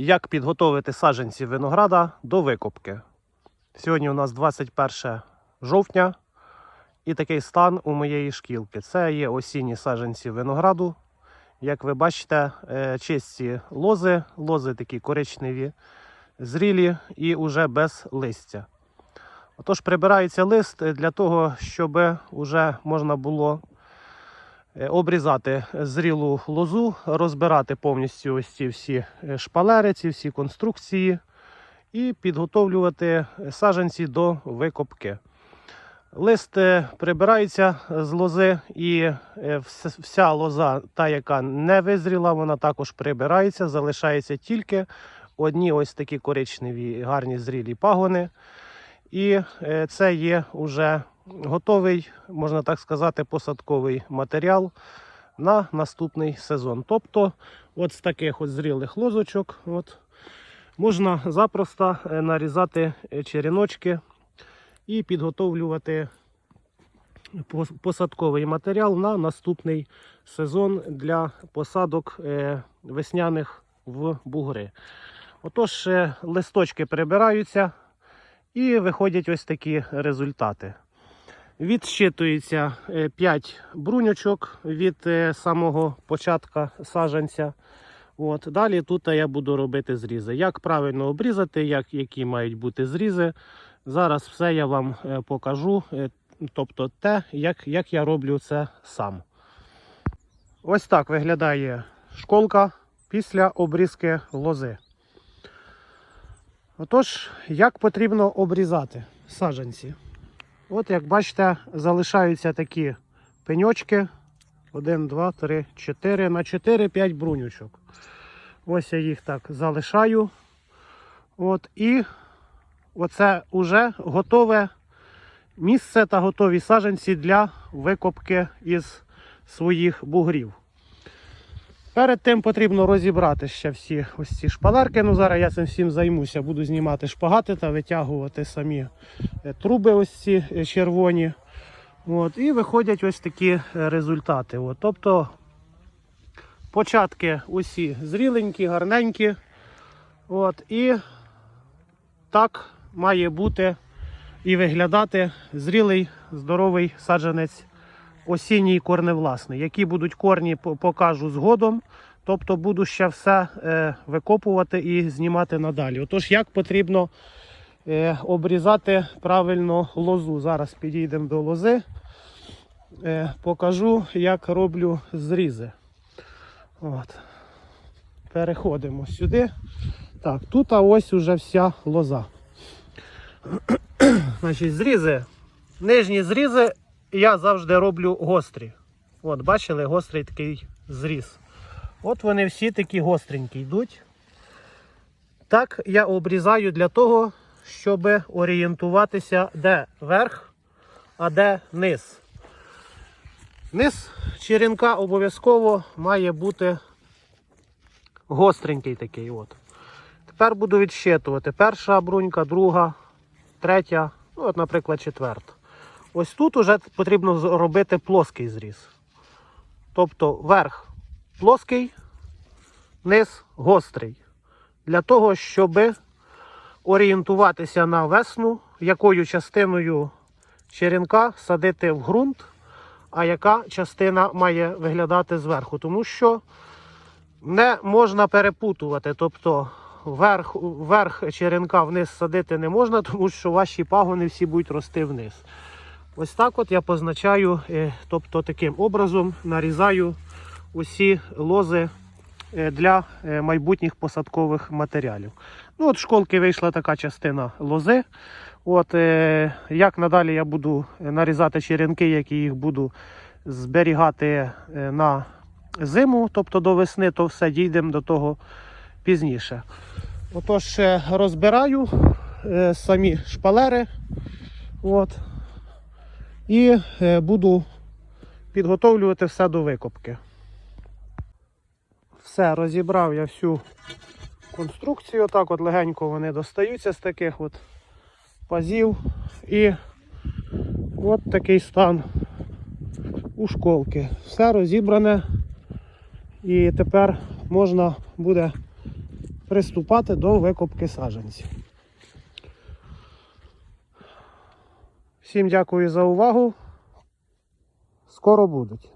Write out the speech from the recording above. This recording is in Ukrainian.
Як підготовити саджанці винограда до викопки? Сьогодні у нас 21 жовтня і такий стан у моєї шкілки. Це є осінні саджанці винограду. Як ви бачите, е, чисті лози, лози такі коричневі, зрілі і уже без листя. Отож, прибирається лист для того, щоб вже можна було обрізати зрілу лозу, розбирати повністю ось ці всі е, шпалери, ці всі конструкції і підготовлювати саджанці до викопки. Лист е, прибирається з лози, і е, вся лоза, та, яка не визріла, вона також прибирається. Залишається тільки одні ось такі коричневі гарні зрілі пагони. І е, це є уже готовий, можна так сказати, посадковий матеріал на наступний сезон. Тобто, от з таких от зрілих лозочок от, можна запросто е, нарізати е, череночки і підготовлювати посадковий матеріал на наступний сезон для посадок е, весняних в бугри. Отож, листочки прибираються і виходять ось такі результати. Відщитується 5 бруньочок від е, самого початка саджанця. От. Далі тут я буду робити зрізи. Як правильно обрізати, як, які мають бути зрізи. Зараз все я вам е, покажу, е, тобто те, як, як я роблю це сам. Ось так виглядає школка після обрізки лози. Отож, як потрібно обрізати саджанці? От, як бачите, залишаються такі пеньочки. 1, 2, 3, 4 на 4-5 брунючок. Ось я їх так залишаю. От, і оце вже готове місце та готові саженці для викопки із своїх бугрів. Перед тим потрібно розібрати ще всі ось ці шпалерки. Ну зараз я цим всім займуся. Буду знімати шпагати та витягувати самі е, труби, ось ці е, червоні. От, і виходять ось такі е, результати. От, тобто початки усі зріленькі, гарненькі. От, і так має бути і виглядати зрілий, здоровий саджанець осінній корневласний. Які будуть корні, покажу згодом. Тобто буду ще все е, викопувати і знімати надалі. Отож, як потрібно е, обрізати правильно лозу. Зараз підійдемо до лози. Е, покажу, як роблю зрізи. От. Переходимо сюди. Так, тут а ось уже вся лоза. Значить, зрізи. Нижні зрізи я завжди роблю гострі. От, бачили, гострий такий зріз. От вони всі такі гостренькі йдуть. Так я обрізаю для того, щоб орієнтуватися, де верх, а де низ. Низ черенка обов'язково має бути гостренький такий. От. Тепер буду відщитувати. Перша брунька, друга, третя, ну, от, наприклад, четверта. Ось тут уже потрібно зробити плоский зріз. Тобто верх плоский, низ гострий. Для того, щоб орієнтуватися на весну, якою частиною черенка садити в ґрунт, а яка частина має виглядати зверху. Тому що не можна перепутувати. Тобто верх, верх черенка вниз садити не можна, тому що ваші пагони всі будуть рости вниз. Ось так от я позначаю, е, тобто таким образом нарізаю усі лози е, для е, майбутніх посадкових матеріалів. Ну, от школки вийшла така частина лози. От, як надалі я буду нарізати черенки, які їх буду зберігати на зиму, тобто до весни, то все дійдемо до того пізніше. Отож, розбираю самі шпалери. От, і е, буду підготовлювати все до викопки. Все, розібрав я всю конструкцію. Отак от легенько вони достаються з таких от пазів. І от такий стан у школки. Все розібране. І тепер можна буде приступати до викопки саджанців. Всім дякую за увагу. Скоро будуть.